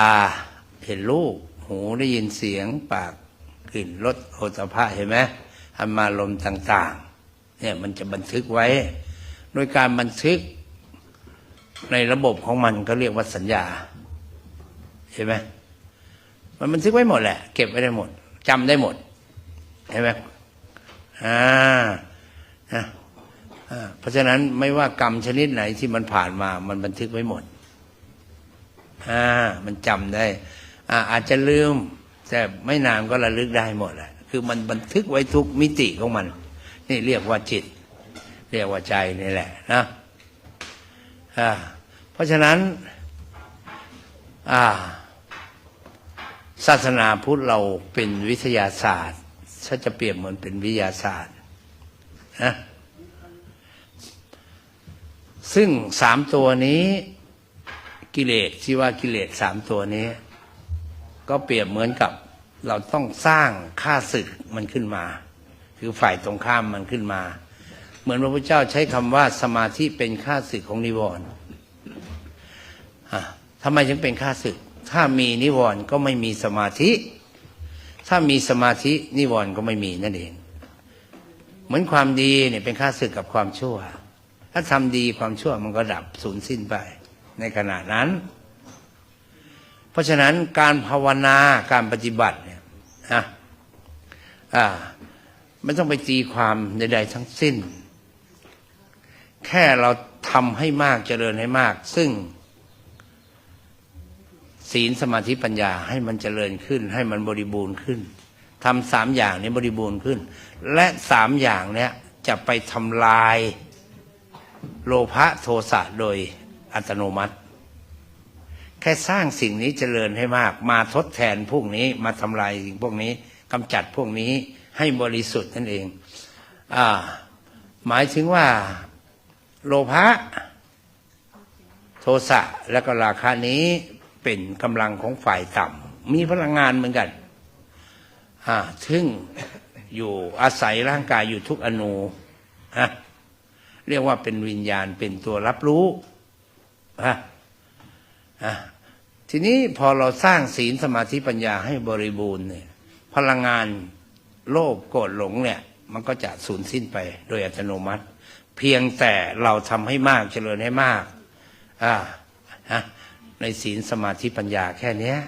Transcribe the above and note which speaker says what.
Speaker 1: ตาเห็นรูปหูได้ยินเสียงปากกลิ่นรสโอตภะเห็นไหมธรรมารมณ์ต่างๆเนี่ยมันจะบันทึกไว้ โดยการบันทึกในระบบของมันก็เรียกว่าสัญญา เห็นไหมมันบันทึกไว้หมดแหละ เก็บไว้ได้หมดจำได้หมด เห็นไหมอ่านะอ่าเพราะฉะนั้นไม่ว่ากรรมชนิดไหนที่มันผ่านมา มันบันทึกไว้หมด อ่า มันจำได้ อ่า อาจจะลืม แต่ไม่นานก็ระลึกได้หมดแหละคือมันบันทึกไว้ทุกมิติของมัน นี่เรียกว่าจิต เรียกว่าใจนี่แหละนะอ่าเพราะฉะนั้น อ่า ศาสนาพุทธเราเป็นวิทยาศาสตร์ถ้าจะเปรียบเหมือนเป็นวิทยาศาสตร์นะซึ่งสามตัวนี้ กิเลสที่ว่ากิเลสสามตัวนี้ ก็เปรียบเหมือนกับ เราต้องสร้างค่าศึกมันขึ้นมา คือฝ่ายตรงข้ามมันขึ้นมา เหมือนพระพุทธเจ้าใช้คำว่าสมาธิเป็นค่าศึกของนิวรณ์ทำไมถึงเป็นค่าศึก ถ้ามีนิวรณ์ก็ไม่มีสมาธิ ถ้ามีสมาธินิวรณ์ก็ไม่มีนั่นเอง เหมือนความดีเนี่ยเป็นค่าศึกกับความชั่ว ถ้าทำดีความชั่วมันก็ดับสูญสิ้นไป ในขณะนั้น เพราะฉะนั้นการภาวนาการปฏิบัติเนี่ยนะอ่าไม่ต้องไปตีความใดๆทั้งสิ้น แค่เราทำให้มากเจริญให้มาก ซึ่ง ศีลสมาธิปัญญาให้มันเจริญขึ้น ให้มันบริบูรณ์ขึ้นทำสามอย่างนี้บริบูรณ์ขึ้น และสามอย่างเนี้ยจะไปทำลายโลภะโทสะโดย อัตโนมัติ แค่สร้างสิ่งนี้เจริญให้มาก มาทดแทนพวกนี้มาทำลายสิ่งพวกนี้กำจัดพวกนี้ให้บริสุทธิ์นั่นเองอ่าหมายถึงว่าโลภะโทสะและก็ราคะนี้เป็นกำลังของฝ่ายต่ำมีพลังงานเหมือนกันอ่าซึ่งอยู่อาศัยร่างกายอยู่ทุกอนูฮะเรียกว่าเป็นวิญญาณเป็นตัวรับรู้ ฮะอะทีนี้พอเราสร้างศีลสมาธิปัญญาให้บริบูรณ์เนี่ย พลังงานโลภโกรธหลงเนี่ย มันก็จะสูญสิ้นไปโดยอัตโนมัติ เพียงแต่เราทำให้มากเจริญให้มากอ่าฮะในศีลสมาธิปัญญาแค่เนี้ย